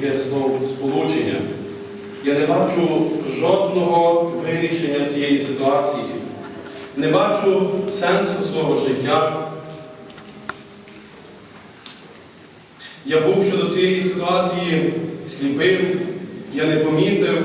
таке слово сполучення. Я не бачу жодного вирішення цієї ситуації. Не бачу сенсу свого життя. Я був щодо цієї ситуації сліпим, я не помітив.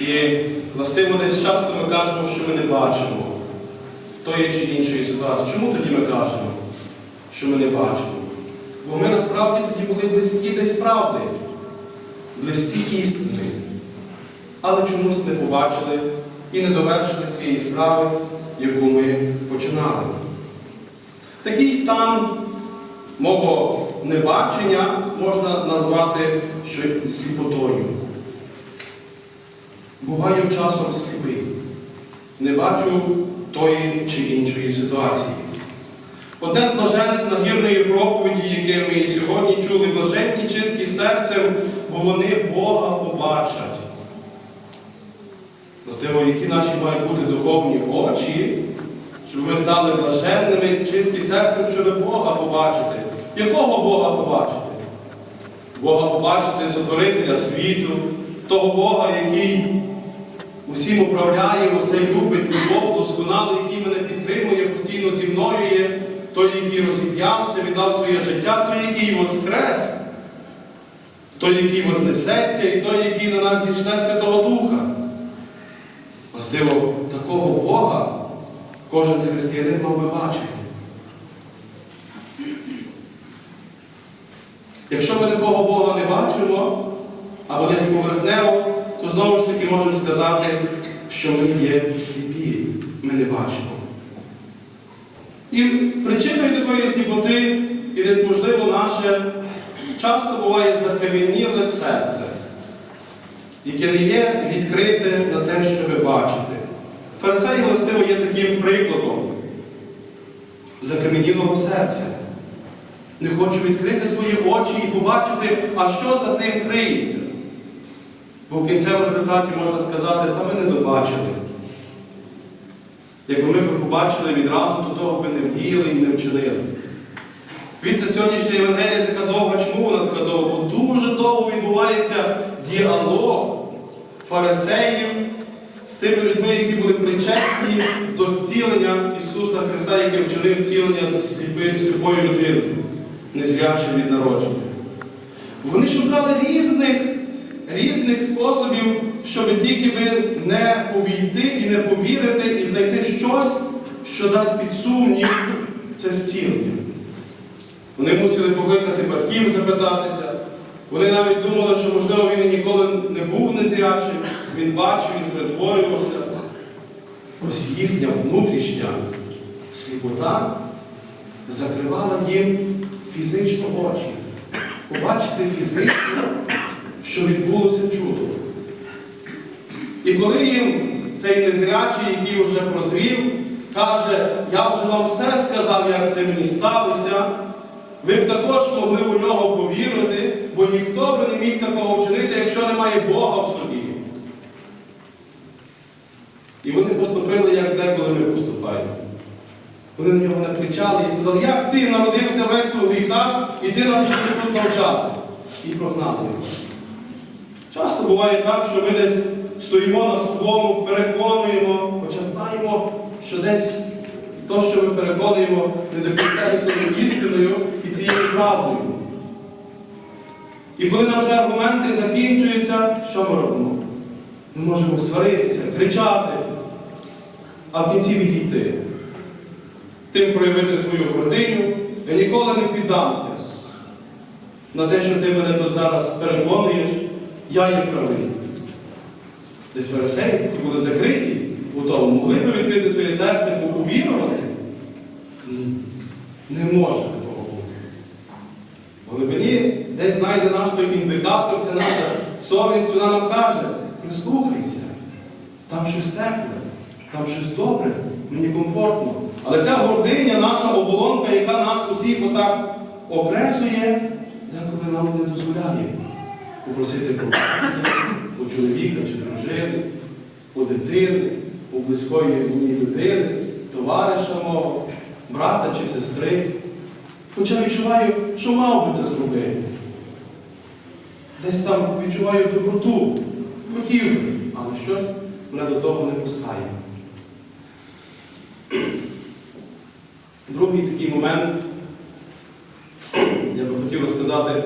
І властиво десь часто ми кажемо, що ми не бачимо тої чи іншої ситуації. Чому тоді ми кажемо, що ми не бачимо? Бо ми насправді тоді були близькі десь правди, близькі істини, але чомусь не побачили і не довершили цієї справи, яку ми починали. Такий стан мого небачення можна назвати що сліпотою. Буваю часом сліпий, не бачу тої чи іншої ситуації. Одне з блаженств нагірної проповіді, яке ми і сьогодні чули, блаженні чисті серцем, бо вони Бога побачать. Властиво, які наші мають бути духовні очі, щоб ми стали блаженними, чисті серцем, щоб Бога побачити. Якого Бога побачити? Бога побачити Сотворителя світу, того Бога, який усім управляє, усе любить, любов, досконало, який мене підтримує, постійно зі мною є, той, який розіп'явся, віддав своє життя, той, який воскрес, той, який вознесеться, і той, який на нас зійшне Святого Духа. Властиво, такого Бога кожен християнин мав би бачити. Якщо ми такого Бога не бачимо, або десь поверхнево, то знову ж таки можемо сказати, що ми є сліпі, ми не бачимо. І причиною такої сліпоти, і десь, можливо, наше часто буває закам'яніле серце, яке не є відкрите на те, що ви бачите. Фарисей, властиво, є таким прикладом закам'янілого серця. Не хочу відкрити свої очі і побачити, а що за тим криється. Бо в кінцевому результаті можна сказати, та ми не добачили. Якби ми побачили відразу, то того би не вдіяли і не вчинили. Дивіться, сьогоднішня Євангелія така довга, чому вона така довга? Бо дуже довго відбувається діалог фарисеїв з тими людьми, які були причетні до зцілення Ісуса Христа, який вчинив зцілення з сліпою людиною, незрячим від народження. Вони шукали різних різних способів, щоб тільки би не увійти і не повірити, і знайти щось, що дасть під сумнів це зцілення. Вони мусили покликати батьків запитатися. Вони навіть думали, що, можливо, він і ніколи не був незрячим, він бачив, він перетворювався. Ось їхня внутрішня сліпота закривала їм фізично очі. Побачити фізично, що відбулося чудо. І коли їм цей незрячий, який вже прозрів, каже, я вже вам все сказав, як це мені сталося, ви б також могли у нього повірити, бо ніхто би не міг такого вчинити, якщо немає Бога в собі. І вони поступили, як деколи ми поступаємо. Вони на нього накричали і сказали, як ти народився весь у гріхах, і ти нас будеш тут навчати. І прогнали його. Часто буває так, що ми десь стоїмо на своєму, переконуємо, хоча знаємо, що десь то, що ми переконуємо, не до кінця є істиною і цією правдою. І коли нам вже аргументи закінчуються, що ми робимо? Ми можемо сваритися, кричати, а в кінці відійти. Тим проявити свою гординю, я ніколи не піддамся на те, що ти мене тут зараз переконуєш, я є правий. Десь фарисеї такі були закриті у тому, могли би відкрити своє серце, увірувати? Ні, не може такого бути. В глибині десь знайде наш той індикатор, це наша совість, вона нам каже, прислухайся, там щось тепле, там щось добре, мені комфортно. Але ця гординя, наша оболонка, яка нас усіх отак окреслює, деколи нам не дозволяє попросити пробачення у чоловіка чи дружини, у дитини, у близької мені людини, товариша мого, брата чи сестри. Хоча відчуваю, що мав би це зробити. десь там відчуваю доброту, хотів але щось мене до того не пускає. Другий такий момент, я би хотів розказати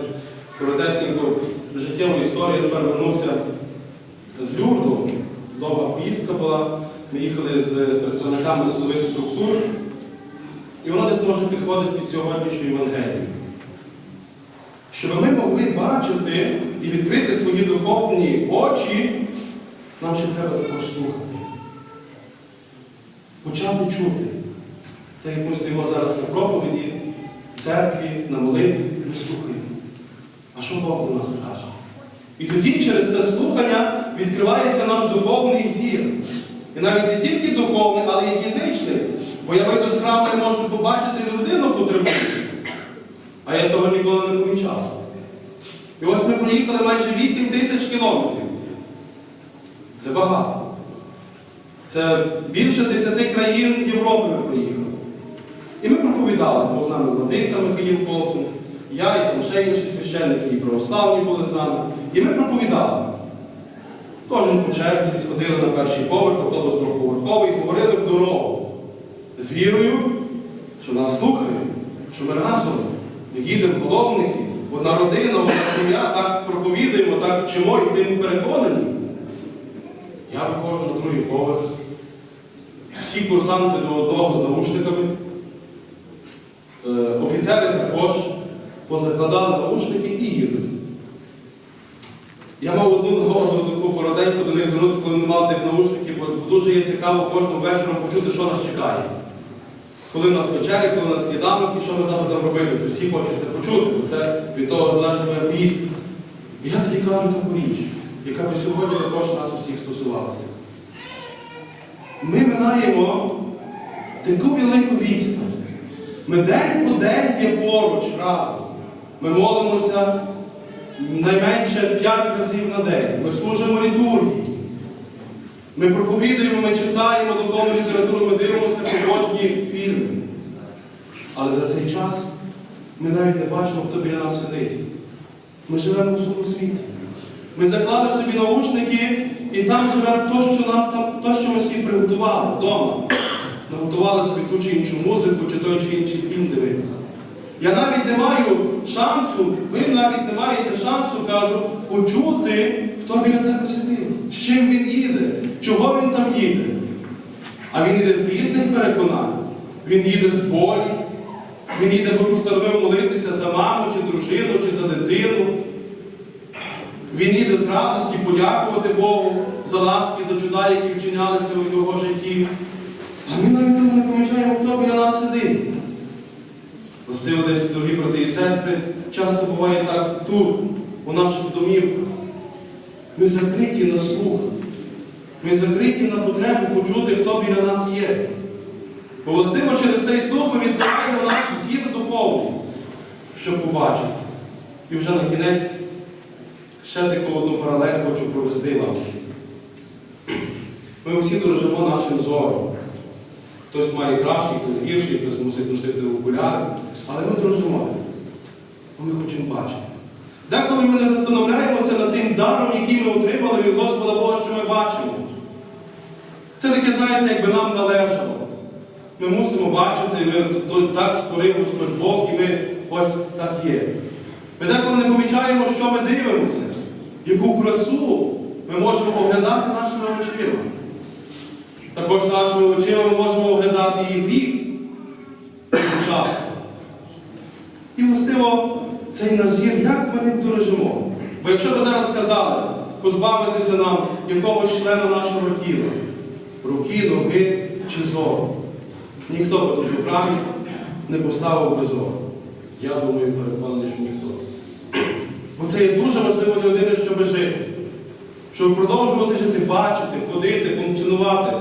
коротесеньку життєву історію. Тепер вернувся поїздка була. Ми їхали з представниками силових структур, і воно десь може підходити під сьогоднішню Євангелію. Щоб ми могли бачити і відкрити свої духовні очі, нам ще треба також слухати. Почати чути. Та як ми стоїмо зараз на проповіді, в церкві, на молитві, ми слухаємо. А що Бог до нас каже? І тоді через це слухання відкривається наш духовний зір. І навіть не тільки духовний, але й фізичний. Бо я вийду з храму і можу побачити людину потребуючу. А я того ніколи не помічав. І ось ми проїхали майже 8 тисяч кілометрів. Це багато. Це більше 10 країн Європи ми проїхали. І ми проповідали, був з нами Владика Михаїл Полкун, я і там ще інші священники, і православні були з нами. І ми проповідали. Кожен по черзі сходили на перший поверх, автобус двохповерховий, і говорили в дорогу з вірою, що нас слухають, що ми разом ми їдемо паломники, одна родина, одна сім'я, так проповідуємо, так вчимо і тим переконані. Я виходжу на другий поверх. Всі курсанти до одного з наушниками. Е, Офіцери також позакладали наушники і їдуть. Я мав одну нагоду таку коротеньку до них звернутися, коли не мав тих наушників, бо дуже є цікаво кожного вечора почути, що нас чекає. Коли нас вечеря, коли нас сніданок і що ми завтра будемо робити. Це всі хочуть це почути, бо це від того залежить моя поїздка. І я тоді кажу таку річ, яка би сьогодні також нас усіх стосувалася. Ми минаємо таку велику відстань. Ми день по день є поруч разом. Ми молимося найменше 5 разів на день. Ми служимо літургії. Ми проповідуємо, ми читаємо духовну літературу, ми дивимося побожні фільми. Але за цей час ми навіть не бачимо, хто біля нас сидить. Ми живемо у своєму світі. Ми заклали собі наушники і там живемо то, що що ми собі приготували вдома. Наготували собі ту чи іншу музику, чи той чи інший фільм дивитися. Я навіть не маю шансу, ви навіть не маєте шансу, кажу, почути, хто біля тебе сидить, з чим він їде, чого він там їде. А він їде з різних переконань. Він їде з болі, він їде, бо постановив молитися за маму, чи дружину, чи за дитину. Він їде з радості подякувати Богу за ласки, за чуда, які вчинялися у його житті. А ми навіть тому не помічаємо, хто біля нас сидить. Властиво десь, дорогі брати і сестри, часто буває так тут, у наших домівках. Ми закриті на слух. Ми закриті на потребу почути, хто біля нас є. Бо властиво через цей слух ми відкриваємо наш зір духовний, щоб побачити. І вже на кінець ще таку одну паралель хочу провести вам. Ми всі дорожимо нашим зором. Хтось має кращий, хтось гірший, хтось мусить носити окуляри. Але ми дорожимо. Бо ми хочемо бачити. Деколи ми не застановляємося над тим даром, який ми отримали від Господа Бога, що ми бачимо. Це таке, знаєте, якби нам належало. Ми мусимо бачити, ми, так створив Господь Бог, і ми ось так є. Ми деколи не помічаємо, що ми дивимося, яку красу ми можемо оглядати нашими очима. Також нашими очима ми можемо оглядати і гріх дуже часто. І властиво цей назір, як ми ним дорожимо. Бо якщо ви зараз сказали, позбавитися нам якогось члена нашого тіла, руки, ноги чи зору, ніхто би тут у храмі не поставив би зору. Я думаю, переконаний, що ніхто. Бо це є дуже важливо для людини, щоб жити. Щоб продовжувати жити, бачити, ходити, функціонувати,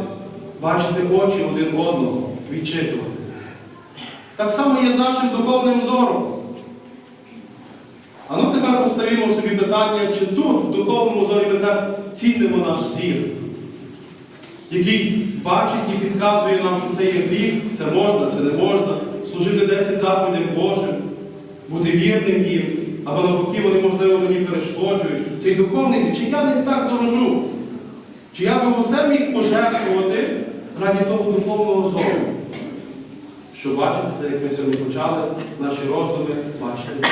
бачити очі один одного, відчитувати. Так само є з нашим духовним зором. Тепер поставимо собі питання, чи тут, в духовному зорі, ми так цінимо наш зір, який бачить і підказує нам, що це є гріх, це можна, це не можна, служити 10 заповідей Божим, бути вірним їм. або навпаки, вони, можливо, мені перешкоджують. Цей духовний зір, чи я не так дорожу? Чи я би усе міг пожертвувати раді того духовного зору? Що бачите, як ми сьогодні почали наші роздуми, бачите.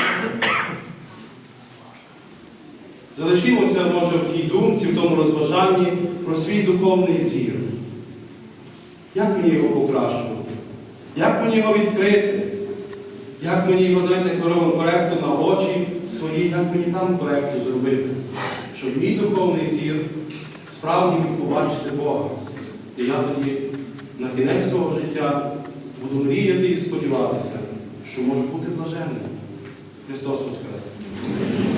Залишімося, може, в тій думці, в тому розважанні про свій духовний зір. Як мені його покращувати? Як мені його відкрити? Як мені його як коректу на очі свої, як мені там коректу зробити? Щоб мій духовний зір справді міг побачити Бога. І я тоді на кінець свого життя буду мріяти і сподіватися, що можу бути блаженним. Христос Воскрес!